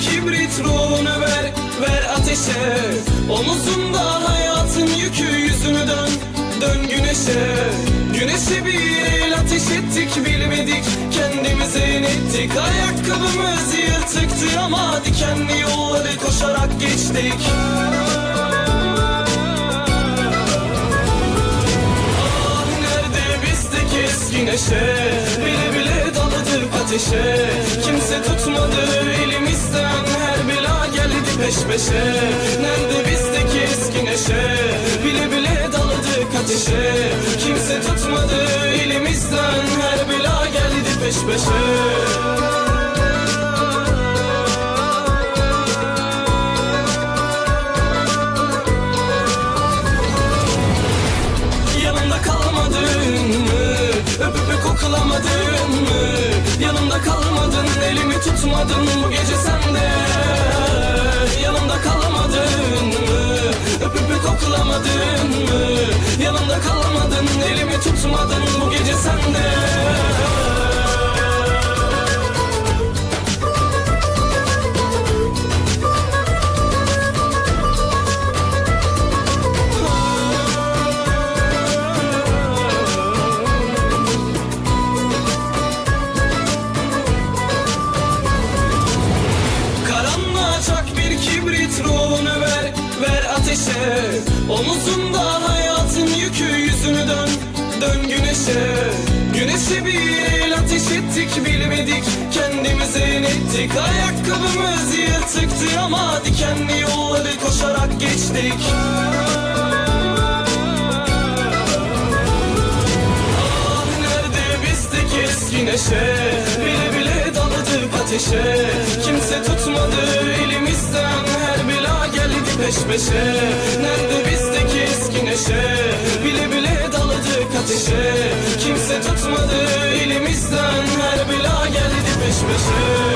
kibrit ruhunu ver, ver ateşe. Omuzunda hayatın yükü yüzünü dön, dön güneşe. Güneşe bir el ateş ettik bilmedik kendimize inettik. Ayakkabımız yırtıktı ama dikenli yolları koşarak geçtik. Ah nerede bizdeki eski neşe Bile bile daladık ateşe. Kimse tutmadı peş peşe. Nerede bizdeki eski neşe? Bile bile daladık ateşe. Kimse tutmadı elimizden. Her bela geldi peş peşe? Öpüp öpüp koklamadın mı? Yanımda kalmadın, elimi tutmadın bu gece Omuzunda hayatın yükü yüzünü dön. Dön güneşe. Güneşe bir el ateş ettik bilmedik. Kendimize inettik. Ayakkabımız yırtıktı ama Dikenli yolları koşarak geçtik. Ah nerede bizdeki eski neşe? Bile bile daladık ateşe. Kimse tutmadı elimizden. Her bela geldi peş peşe. Nerede bizdeki güneşe Bile bile daladık ateşe. Kimse tutmadı elimizden Her bela geldi peş peşe.